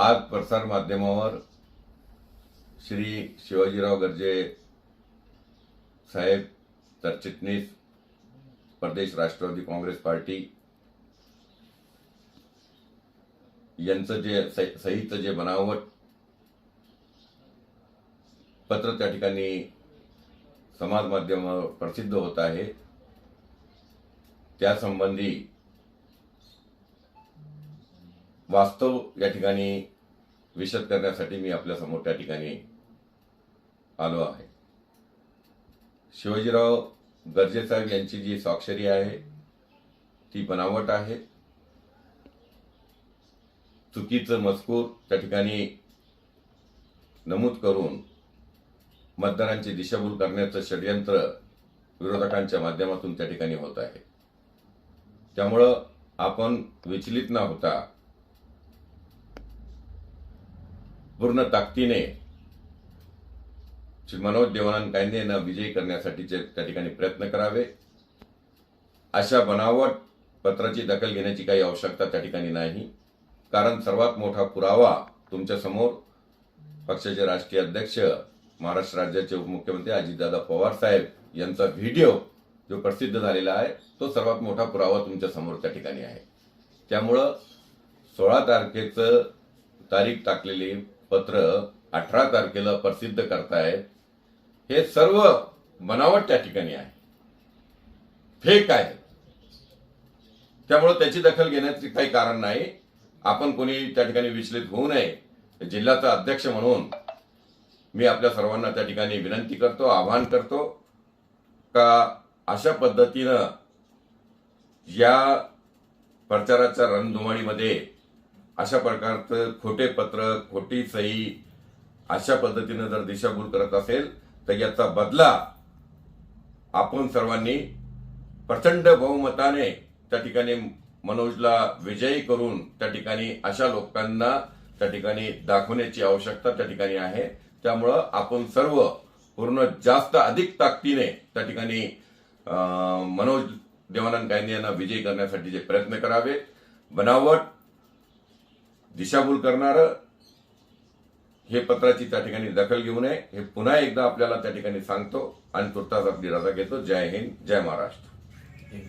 आज प्रसार माध्यमावर श्री शिवाजीराव गर्जे साहेब सरचिटणीस प्रदेश राष्ट्रवादी काँग्रेस पार्टी यांचं जे सही- जे बनावट पत्र त्या ठिकाणी समाज माध्यमावर प्रसिद्ध होत आहे. त्यासंबंधी वास्तव या ठिकाणी विशद करण्यासाठी मी आपल्यासमोर त्या ठिकाणी आलो आहे. शिवाजीराव गर्जेसाहेब यांची जी स्वाक्षरी आहे ती बनावट आहे. चुकीचं मजकूर त्या ठिकाणी नमूद करून मतदारांची दिशाभूल करण्याचं षडयंत्र विरोधकांच्या माध्यमातून त्या ठिकाणी होत आहे. त्यामुळं आपण विचलित न होता पूर्ण ताकदीने श्री मनोज देवानंद कायदे यांना विजयी करण्यासाठीचे त्या ठिकाणी प्रयत्न करावे. अशा बनावट पत्राची दखल घेण्याची काही आवश्यकता त्या ठिकाणी नाही. कारण सर्वात मोठा पुरावा तुमच्यासमोर पक्षाचे राष्ट्रीय अध्यक्ष महाराष्ट्र राज्याचे उपमुख्यमंत्री अजितदादा पवार साहेब यांचा व्हिडिओ जो प्रसिद्ध झालेला आहे तो सर्वात मोठा पुरावा तुमच्यासमोर त्या ठिकाणी आहे. त्यामुळं सोळा तारखेचं तारीख टाकलेली पत्र अठरा तारखेला प्रसिद्ध करतायत हे सर्व बनावट त्या ठिकाणी आहे. फेक आहे. त्यामुळे त्याची दखल घेण्याचे काही कारण नाही. आपण कोणी त्या ठिकाणी विचलित होऊ नये. जिल्ह्याचा अध्यक्ष म्हणून मी आपल्या सर्वांना त्या ठिकाणी विनंती करतो आवाहन करतो का अशा पद्धतीनं या प्रचाराच्या रणधुमाळीमध्ये अशा प्रकारचं खोटे पत्र खोटी सही अशा पद्धतीनं जर दिशाभूल करत असेल तर याचा बदला आपण सर्वांनी प्रचंड बहुमताने त्या ठिकाणी मनोजला विजयी करून त्या ठिकाणी अशा लोकांना त्या ठिकाणी दाखवण्याची आवश्यकता त्या ठिकाणी आहे. त्यामुळं आपण सर्व पूर्ण जास्त अधिक ताकदीने त्या ठिकाणी मनोज देवानंद गांधी यांना विजयी करण्यासाठी जे प्रयत्न करावे बनावट दिशाभूल करणारं हे पत्राची त्या ठिकाणी दखल घेऊ नये. हे पुन्हा एकदा आपल्याला त्या ठिकाणी सांगतो आणि तुर्तास आपली रजा घेतो. जय हिंद जय महाराष्ट्र.